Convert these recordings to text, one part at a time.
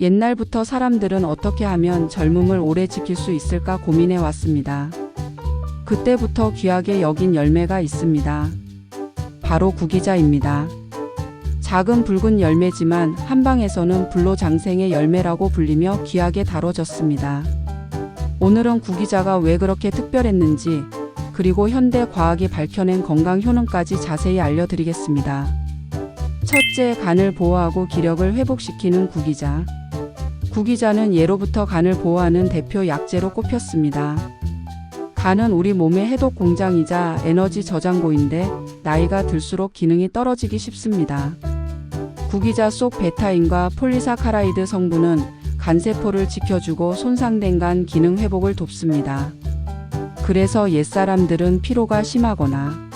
옛날부터 사람들은 어떻게 하면 젊음을 오래 지킬 수 있을까 고민해 왔습니다. 그때부터 귀하게 여긴 열매가 있습니다. 바로 구기자입니다. 작은 붉은 열매지만 한방에서는 불로장생의 열매라고 불리며 귀하게 다뤄졌습니다. 오늘은 구기자가 왜 그렇게 특별했는지 그리고 현대 과학이 밝혀낸 건강 효능까지 자세히 알려드리겠습니다. 첫째, 간을 보호하고 기력을 회복시키는 구기자. 구기자는 예로부터 간을 보호하는 대표 약재로 꼽혔습니다. 간은 우리 몸의 해독 공장이자 에너지 저장고인데 나이가 들수록 기능이 떨어지기 쉽습니다. 구기자 속 베타인과 폴리사카라이드 성분은 간세포를 지켜주고 손상된 간 기능 회복을 돕습니다. 그래서 옛사람들은 피로가 심하거나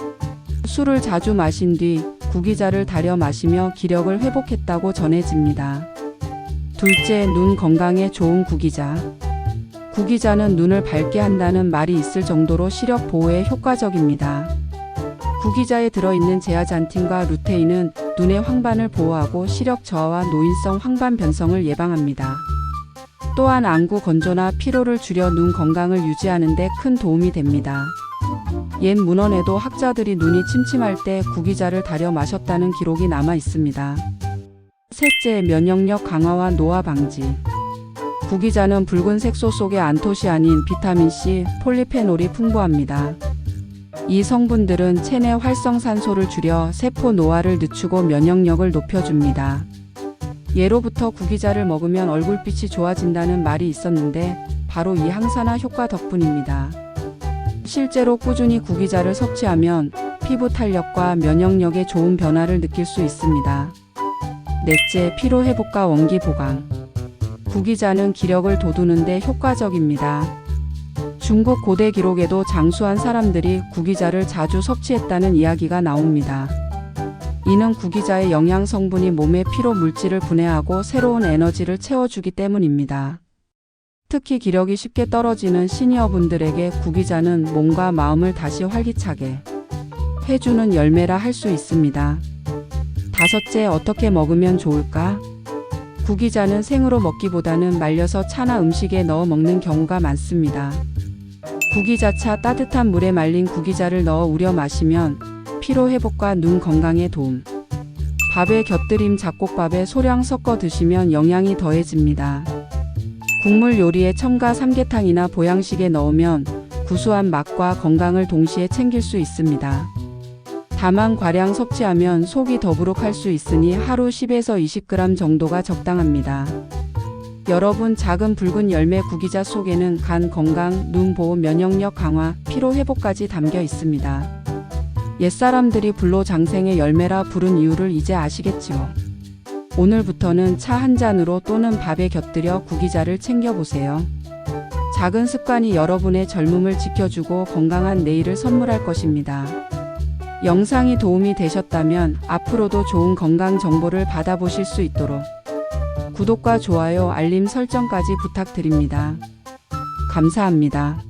술을 자주 마신 뒤 구기자를 달여 마시며 기력을 회복했다고 전해집니다. 둘째, 눈 건강에 좋은 구기자. 구기자는 눈을 밝게 한다는 말이 있을 정도로 시력 보호에 효과적입니다. 구기자에 들어있는 제아잔틴과 루테인은 눈의 황반을 보호하고 시력 저하와 노인성 황반 변성을 예방합니다. 또한 안구 건조나 피로를 줄여 눈 건강을 유지하는 데 큰 도움이 됩니다. 옛 문헌에도 학자들이 눈이 침침할 때 구기자를 달여 마셨다는 기록이 남아 있습니다. 셋째, 면역력 강화와 노화 방지. 구기자는 붉은 색소 속에 안토시아닌, 비타민C, 폴리페놀이 풍부합니다. 이 성분들은 체내 활성산소를 줄여 세포 노화를 늦추고 면역력을 높여줍니다. 예로부터 구기자를 먹으면 얼굴빛이 좋아진다는 말이 있었는데 바로 이 항산화 효과 덕분입니다. 실제로 꾸준히 구기자를 섭취하면 피부 탄력과 면역력에 좋은 변화를 느낄 수 있습니다. 넷째, 피로 회복과 원기 보강. 구기자는 기력을 돋우는데 효과적입니다. 중국 고대 기록에도 장수한 사람들이 구기자를 자주 섭취했다는 이야기가 나옵니다. 이는 구기자의 영양 성분이 몸의 피로 물질을 분해하고 새로운 에너지를 채워주기 때문입니다. 특히 기력이 쉽게 떨어지는 시니어분들에게 구기자는 몸과 마음을 다시 활기차게 해주는 열매라 할 수 있습니다. 다섯째, 어떻게 먹으면 좋을까? 구기자는 생으로 먹기보다는 말려서 차나 음식에 넣어 먹는 경우가 많습니다. 구기자차 따뜻한 물에 말린 구기자를 넣어 우려 마시면 피로 회복과 눈 건강에 도움. 밥에 곁들임 잡곡밥에 소량 섞어 드시면 영양이 더해집니다. 국물 요리에 첨가 삼계탕이나 보양식에 넣으면 구수한 맛과 건강을 동시에 챙길 수 있습니다. 다만 과량 섭취하면 속이 더부룩할 수 있으니 하루 10에서 20g 정도가 적당합니다. 여러분 작은 붉은 열매 구기자 속에는 간 건강, 눈 보호, 면역력 강화, 피로 회복까지 담겨 있습니다. 옛사람들이 불로 장생의 열매라 부른 이유를 이제 아시겠지요. 오늘부터는 차 한 잔으로 또는 밥에 곁들여 구기자를 챙겨보세요. 작은 습관이 여러분의 젊음을 지켜주고 건강한 내일을 선물할 것입니다. 영상이 도움이 되셨다면 앞으로도 좋은 건강 정보를 받아보실 수 있도록 구독과 좋아요, 알림 설정까지 부탁드립니다. 감사합니다.